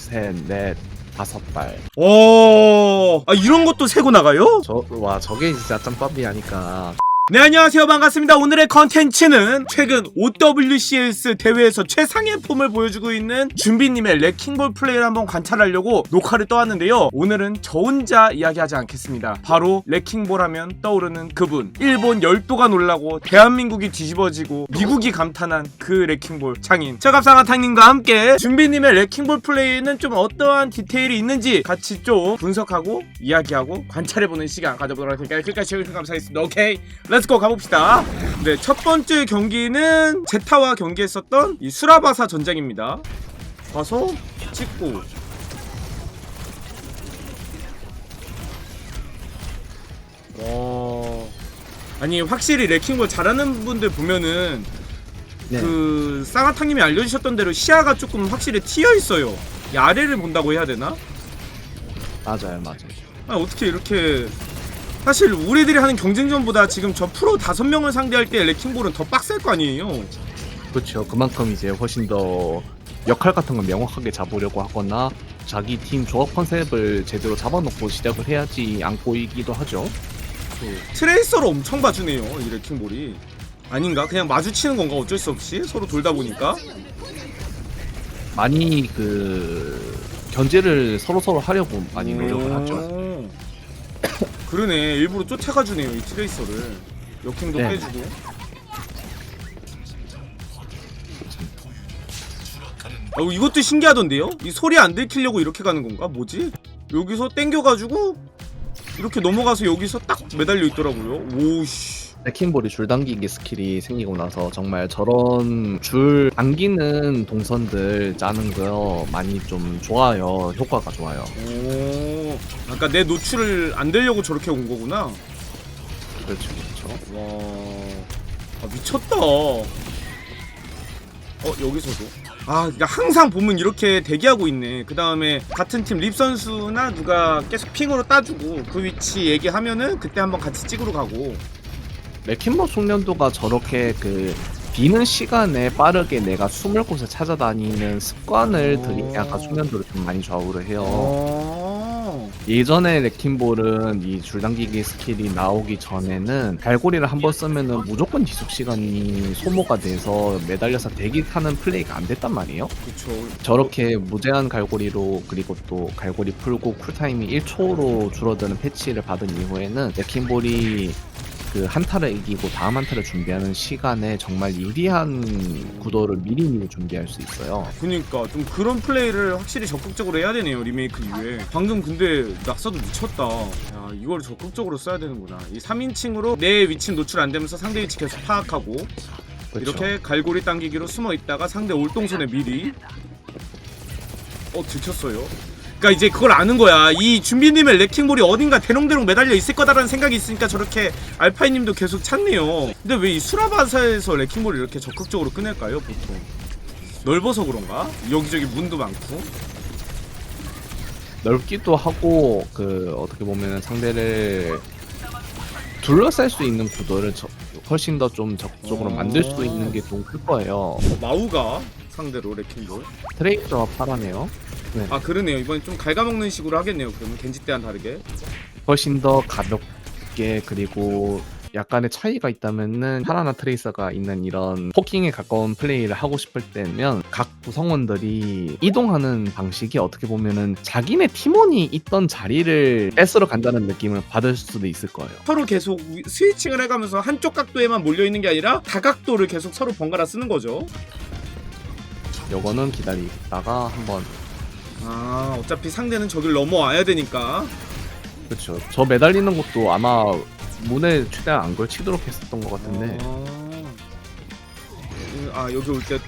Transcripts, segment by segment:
셋, 넷, 다섯 발. 오, 아 이런 것도 세고 나가요? 저, 와, 저게 진짜 짬밥이 하니까. 네 안녕하세요. 반갑습니다. 오늘의 컨텐츠는 최근 OWCS 대회에서 최상의 폼을 보여주고 있는 준비님의 레킹볼 플레이를 한번 관찰하려고 녹화를 떠왔는데요. 오늘은 저 혼자 이야기하지 않겠습니다. 바로 레킹볼 하면 떠오르는 그분. 일본 열도가 놀라고 대한민국이 뒤집어지고 미국이 감탄한 그 레킹볼 장인. 저갑상아탕님과 함께 준비님의 레킹볼 플레이는 좀 어떠한 디테일이 있는지 같이 좀 분석하고 이야기하고 관찰해보는 시간 가져보도록 할 테니까 끝까지 시청해주셔서 감사하겠습니다. 오케이 렛 츠고 가봅시다. 네, 첫 번째 경기는 제타와 경기했었던 이 수라바사 전장입니다. 가서 찍고 와 아니 확실히 레킹볼 잘하는 분들 보면은 네. 그 쌍화탕님이 알려주셨던 대로 시야가 조금 확실히 튀어 있어요. 이 아래를 본다고 해야 되나? 맞아요, 맞아요. 아 어떻게 이렇게 사실 우리들이 하는 경쟁전보다 지금 저 프로 다섯 명을 상대할 때 레킹볼은 더 빡셀 거 아니에요. 그렇죠. 그만큼 이제 훨씬 더 역할 같은 걸 명확하게 잡으려고 하거나 자기 팀 조합 컨셉을 제대로 잡아놓고 시작을 해야지 안 꼬이기도 하죠. 트레이서로 엄청 봐주네요 이 레킹볼이. 아닌가? 그냥 마주치는 건가 어쩔 수 없이 서로 돌다 보니까. 많이 그 견제를 서로 서로 하려고 많이 노력을 하죠. 오. 그러네 일부러 쫓아가주네요 이 트레이서를. 역행도 네. 빼주고. 아, 이것도 신기하던데요? 이 소리 안 들키려고 이렇게 가는 건가? 뭐지? 여기서 땡겨가지고 이렇게 넘어가서 여기서 딱 매달려 있더라고요. 오씨. 레킹볼이 줄 당기기 스킬이 생기고 나서 정말 저런 줄 당기는 동선들 짜는 거 많이 좀 좋아요. 효과가 좋아요. 오. 아까 내 노출을 안 되려고 저렇게 온 거구나. 그렇죠, 그렇죠. 와. 아, 미쳤다. 어, 여기서도. 아, 그러니까 항상 보면 이렇게 대기하고 있네. 그 다음에 같은 팀 립 선수나 누가 계속 핑으로 따주고 그 위치 얘기하면은 그때 한번 같이 찍으러 가고. 레킹볼 숙련도가 저렇게 그 비는 시간에 빠르게 내가 숨을 곳을 찾아다니는 습관을 오. 들이면 약간 숙련도를 좀 많이 좌우를 해요. 어. 예전에 레킹볼은 이 줄당기기 스킬이 나오기 전에는 갈고리를 한 번 쓰면은 무조건 지속 시간이 소모가 돼서 매달려서 대기 타는 플레이가 안 됐단 말이에요. 그쵸. 저렇게 무제한 갈고리로 그리고 또 갈고리 풀고 쿨타임이 1초로 줄어드는 패치를 받은 이후에는 레킹볼이 그 한타를 이기고 다음 한타를 준비하는 시간에 정말 유리한 구도를 미리 미리 준비할 수 있어요. 그니까 좀 그런 플레이를 확실히 적극적으로 해야 되네요 리메이크 이후에. 방금 근데 낙사도 미쳤다. 야 이걸 적극적으로 써야 되는구나. 이 3인칭으로 내 위치 노출 안 되면서 상대 위치 계속 파악하고 그렇죠? 이렇게 갈고리 당기기로 숨어 있다가 상대 올동선에 미리. 어 들켰어요 그니까 이제 그걸 아는 거야 이 준비님의 레킹볼이 어딘가 대롱대롱 매달려 있을 거다라는 생각이 있으니까 저렇게 알파이님도 계속 찾네요 근데 왜 이 수라바사에서 레킹볼을 이렇게 적극적으로 꺼낼까요 보통 넓어서 그런가? 여기저기 문도 많고 넓기도 하고 그 어떻게 보면 상대를 둘러쌀 수 있는 구도를 저- 훨씬 더 좀 적극적으로 어. 만들 수 있는 게 좀 클 거예요. 어, 마우가 상대로 레킹볼 트레이서와 파라네요. 아 그러네요. 이번엔 좀 갉아먹는 식으로 하겠네요. 그러면 겐지 때와는 다르게. 훨씬 더 가볍게 그리고 약간의 차이가 있다면은 파라나 트레이서가 있는 이런 포킹에 가까운 플레이를 하고 싶을 때면 각 구성원들이 이동하는 방식이 어떻게 보면은 자기네 팀원이 있던 자리를 뺏으러 간다는 느낌을 받을 수도 있을 거예요. 서로 계속 위- 스위칭을 해가면서 한쪽 각도에만 몰려 있는 게 아니라 다각도를 계속 서로 번갈아 쓰는 거죠. 요거는 기다리다가 한번 아 어차피 상대는 저길 넘어와야 되니까. 그렇죠. 저 매달리는 것도 아마 문에 최대한 안 걸치도록 했었던 것 같은데. 아, 음, 아 여기 올 때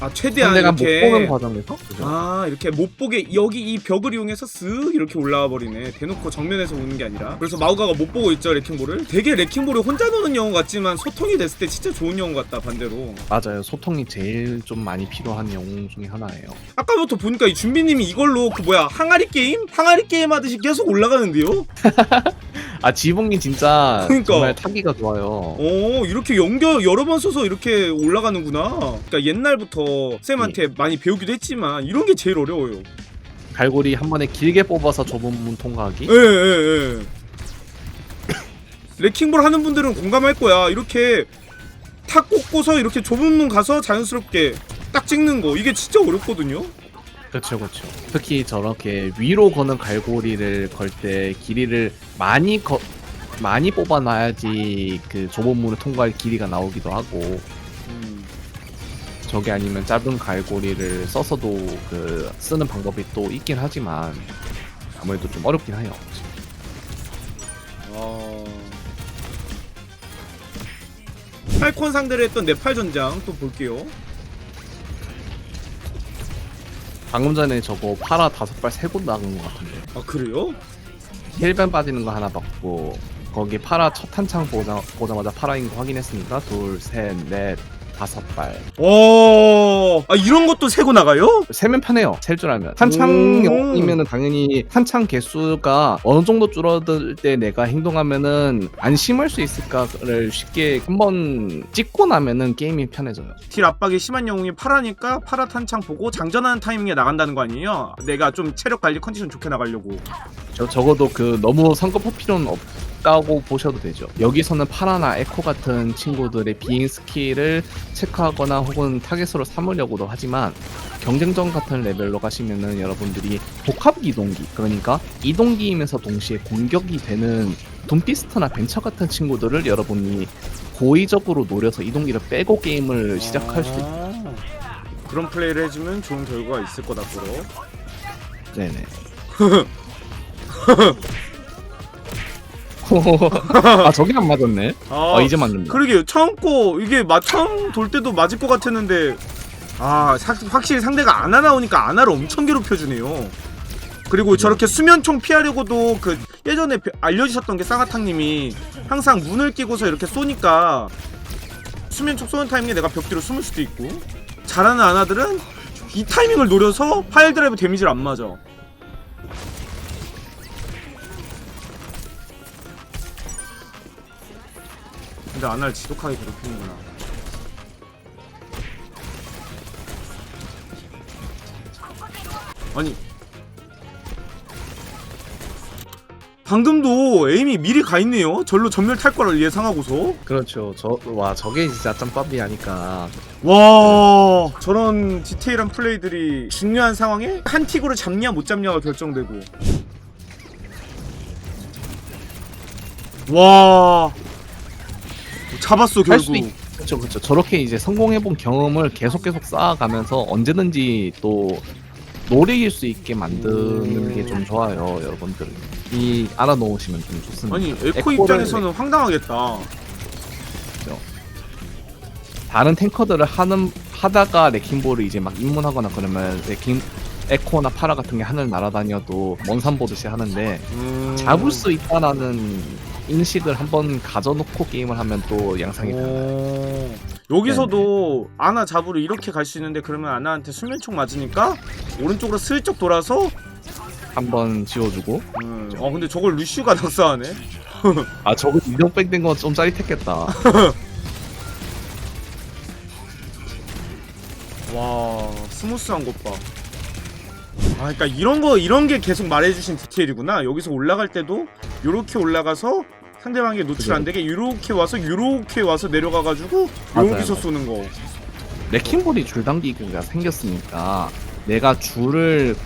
아 최대한 상대가 못 이렇게 보는 과정에서 그죠? 아 이렇게 못 보게 여기 이 벽을 이용해서 쓱 이렇게 올라와 버리네 대놓고 정면에서 오는 게 아니라 그래서 마우가가 못 보고 있죠 레킹볼을 되게 레킹볼을 혼자 노는 영웅 같지만 소통이 됐을 때 진짜 좋은 영웅 같다 반대로 맞아요. 소통이 제일 좀 많이 필요한 영웅 중에 하나예요. 아까부터 보니까 이 준비님이 이걸로 그 뭐야 항아리 게임? 항아리 게임 하듯이 계속 올라가는데요? 아 지붕이 진짜 그러니까. 정말 타기가 좋아요. 오 이렇게 연결 여러 번 써서 이렇게 올라가는구나. 그러니까 옛날부터 쌤한테 많이 배우기도 했지만 이런 게 제일 어려워요. 갈고리 한 번에 길게 뽑아서 좁은 문 통과하기. 예예 예. 레킹볼 하는 분들은 공감할 거야. 이렇게 탁 꽂고서 이렇게 좁은 문 가서 자연스럽게 딱 찍는 거. 이게 진짜 어렵거든요 그렇죠, 그렇죠. 특히 저렇게 위로 거는 갈고리를 걸 때 길이를 많이 거, 많이 뽑아놔야지 그 좁은 문을 통과할 길이가 나오기도 하고 저게 아니면 짧은 갈고리를 써서도 그 쓰는 방법이 또 있긴 하지만 아무래도 좀 어렵긴 해요. 아... 팔콘 상대를 했던 네팔 전장 또 볼게요 방금 전에 저거 파라 다섯 발 세 곳 나간 것 같은데 아 그래요? 힐벤 빠지는 거 하나 받고 거기 파라 첫 탄창 보자, 보자마자 파라인 거 확인했으니까 둘, 셋, 넷, 다섯 발 오... 아 이런 것도 세고 나가요? 세면 편해요 셀 줄 알면 오. 탄창이면은 당연히 탄창 개수가 어느 정도 줄어들 때 내가 행동하면은 안심할 수 있을까를 쉽게 한번 찍고 나면은 게임이 편해져요 딜 압박이 심한 영웅이 파라니까 파라 탄창 보고 장전하는 타이밍에 나간다는 거 아니에요? 내가 좀 체력 관리 컨디션 좋게 나가려고 저, 적어도 그 너무 성급할 필요는 없 다고 보셔도 되죠. 여기서는 파라나 에코 같은 친구들의 비행 스킬을 체크하거나 혹은 타겟으로 삼으려고도 하지만 경쟁전 같은 레벨로 가시면은 여러분들이 복합 이동기 그러니까 이동기이면서 동시에 공격이 되는 둠피스트나 벤처 같은 친구들을 여러분이 고의적으로 노려서 이동기를 빼고 게임을 시작할 수 있... 아. 그런 플레이를 해주면 좋은 결과가 있을 거다 보러 네네. 아 저게 안 맞았네. 아, 아 이제 맞는다. 그러게요 처음 거 이게 마 처음 돌 때도 맞을 것 같았는데 아 사- 확실히 상대가 아나 나오니까 아나를 엄청 괴롭혀주네요 그리고 저렇게 수면총 피하려고도 그 예전에 배- 알려주셨던 게 쌍화탕님이 항상 문을 끼고서 이렇게 쏘니까 수면총 쏘는 타이밍에 내가 벽 뒤로 숨을 수도 있고 잘하는 아나들은 이 타이밍을 노려서 파일 드라이브 데미지를 안 맞아 근데 아나를 지독하게 괴롭히는구나. 아니. 방금도 에임이 미리 가 있네요. 절로 전멸 탈 거를 예상하고서. 그렇죠. 저 와 저게 진짜 짬밥이 하니까. 와 저런 디테일한 플레이들이 중요한 상황에 한 틱으로 잡냐 못 잡냐가 결정되고. 와 잡았어 할 결국 수도 있. 그렇죠, 그렇죠. 저렇게 이제 성공해본 경험을 계속 계속 쌓아가면서 언제든지 또 노리길 수 있게 만드는 게 좀 좋아요, 여러분들. 이 알아놓으시면 좀 좋습니다. 아니 에코 에코를- 입장에서는 황당하겠다 다른 탱커들을 하는 하다가 레킹볼을 이제 막 입문하거나 그러면 레킹 에코나 파라 같은 게 하늘 날아다녀도 먼산 보듯이 하는데 음... 잡을 수 있다라는 인식을 한번 가져놓고 게임을 하면 또 양상이 달라요. 오... 여기서도 아나 잡으러 이렇게 갈 수 있는데 그러면 아나한테 수면총 맞으니까 오른쪽으로 슬쩍 돌아서 한번 지워주고. 음... 어 근데 저걸 루시우가 낙사하네. 아 저거 이동백 된 건 좀 짜릿했겠다. 와 스무스한 것봐. 아 그니까 이런 거 이런 게 계속 말해주신 디테일이구나. 여기서 올라갈 때도 요렇게 올라가서 상대방에게 노출 안 되게 요렇게 와서 요렇게 와서 내려가가지고 맞아요, 여기서 맞아요. 쏘는 거 레킹볼이 줄당기기가 생겼으니까 내가 줄을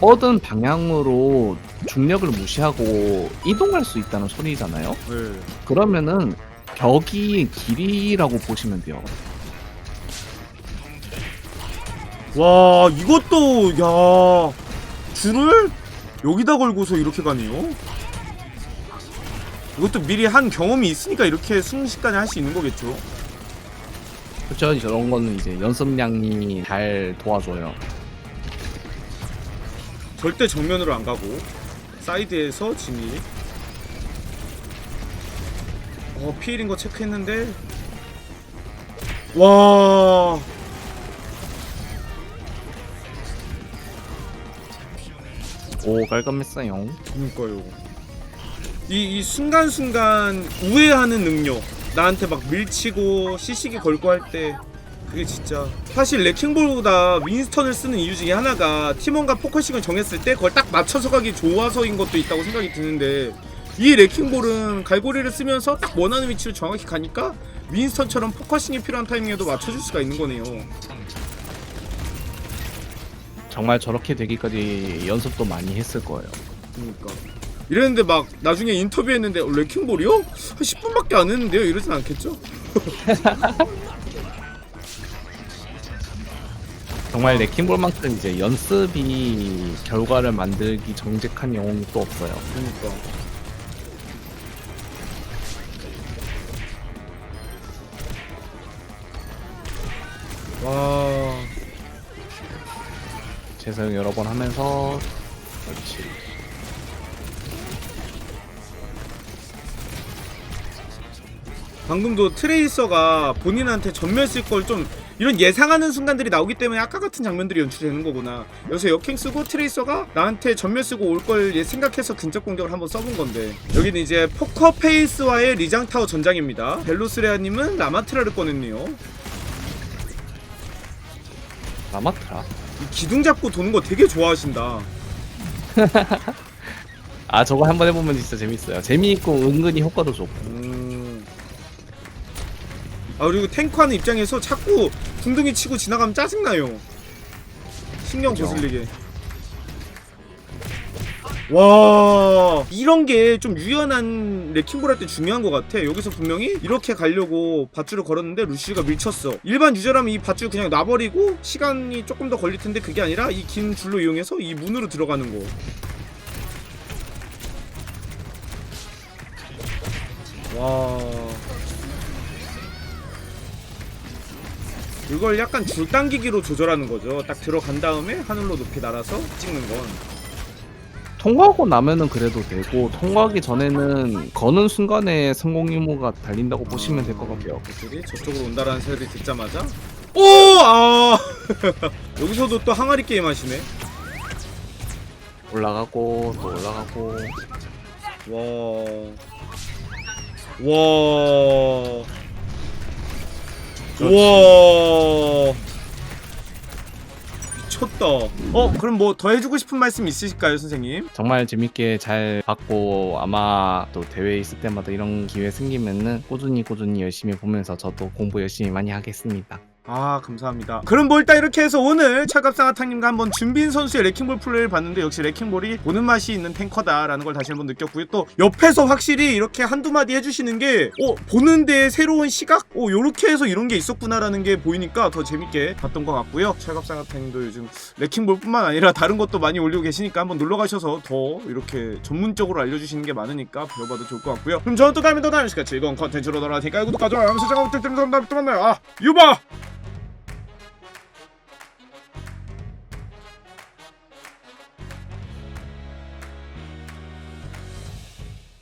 뻗은 방향으로 중력을 무시하고 이동할 수 있다는 소리잖아요. 네. 그러면은 벽이 길이라고 보시면 돼요. 와 이것도 야 줄을 여기다 걸고서 이렇게 가네요 이것도 미리 한 경험이 있으니까 이렇게 순식간에 할 수 있는 거겠죠 그렇죠. 저런 거는 이제 연습량이 잘 도와줘요. 절대 정면으로 안 가고 사이드에서 진입 어 피일인 거 체크했는데 와 오 깔끔했어요. 그니까요 이, 이 순간순간 우회하는 능력 나한테 막 밀치고 시식이 걸고 할 때 그게 진짜 사실 레킹볼보다 윈스턴을 쓰는 이유 중에 하나가 팀원과 포커싱을 정했을 때 그걸 딱 맞춰서 가기 좋아서인 것도 있다고 생각이 드는데 이 레킹볼은 갈고리를 쓰면서 딱 원하는 위치로 정확히 가니까 윈스턴처럼 포커싱이 필요한 타이밍에도 맞춰줄 수가 있는 거네요. 정말 저렇게 되기까지 연습도 많이 했을 거예요. 그러니까 이랬는데 막 나중에 인터뷰했는데 어, 레킹볼이요? 한 10분밖에 안 했는데요? 이러진 않겠죠? 정말 레킹볼만큼 이제 연습이 결과를 만들기 정직한 영웅이 또 없어요. 그러니까 와 재사용 여러 번 하면서 그렇지. 방금도 트레이서가 본인한테 전멸 쓸 걸 좀 이런 예상하는 순간들이 나오기 때문에 아까 같은 장면들이 연출되는 거구나. 여기서 역행 쓰고 트레이서가 나한테 전멸 쓰고 올 걸 생각해서 근접 공격을 한번 써본 건데 여기는 이제 포커 페이스와의 리장 타워 전장입니다. 벨로스레아님은 라마트라를 꺼냈네요. 라마트라. 이 기둥 잡고 도는 거 되게 좋아하신다. 아 저거 한번 해보면 진짜 재밌어요. 재미있고 은근히 효과도 좋고. 음. 아 그리고 탱크하는 입장에서 자꾸 둥둥이 치고 지나가면 짜증나요. 신경. 거슬리게. 와 이런 게 좀 유연한 레킹볼 할 때 중요한 것 같아. 여기서 분명히 이렇게 가려고 밧줄을 걸었는데 루시가 밀쳤어. 일반 유저라면 이 밧줄 그냥 놔버리고 시간이 조금 더 걸릴 텐데 그게 아니라 이 긴 줄로 이용해서 이 문으로 들어가는 거. 와. 이걸 약간 줄 당기기로 조절하는 거죠. 딱 들어간 다음에 하늘로 높이 날아서 찍는 건. 통과하고 나면은 그래도 되고 통과하기 전에는 거는 순간에 성공 유무가 달린다고 보시면 될 것 같아요. 그들이 저쪽으로 온다라는 소리 듣자마자 오! 아! 여기서도 또 항아리 게임 하시네. 올라가고 또 올라가고 와. 와. 그렇지. 와. 미쳤다. 어, 그럼 뭐 더 해주고 싶은 말씀 있으실까요, 선생님? 정말 재밌게 잘 봤고 아마 또 대회 있을 때마다 이런 기회 생기면은 꾸준히 꾸준히 열심히 보면서 저도 공부 열심히 많이 하겠습니다. 아 감사합니다. 그럼 뭐 일단 이렇게 해서 오늘 차갑상아탕님과 한번 준빈 선수의 레킹볼 플레이를 봤는데 역시 레킹볼이 보는 맛이 있는 탱커다라는 걸 다시 한번 느꼈고요. 또 옆에서 확실히 이렇게 한두 마디 해주시는 게 어, 보는데 새로운 시각? 어 요렇게 해서 이런 게 있었구나라는 게 보이니까 더 재밌게 봤던 것 같고요. 차갑상아탕님도 요즘 레킹볼뿐만 아니라 다른 것도 많이 올리고 계시니까 한번 놀러 가셔서 더 이렇게 전문적으로 알려주시는 게 많으니까 배워봐도 좋을 것 같고요. 그럼 저는 또 다음에 또 다른 시간 즐거운 컨텐츠로 돌아올 테니까 구독과 좋아요 알람 설정 부탁드립니다. 또 만나요. 아 유바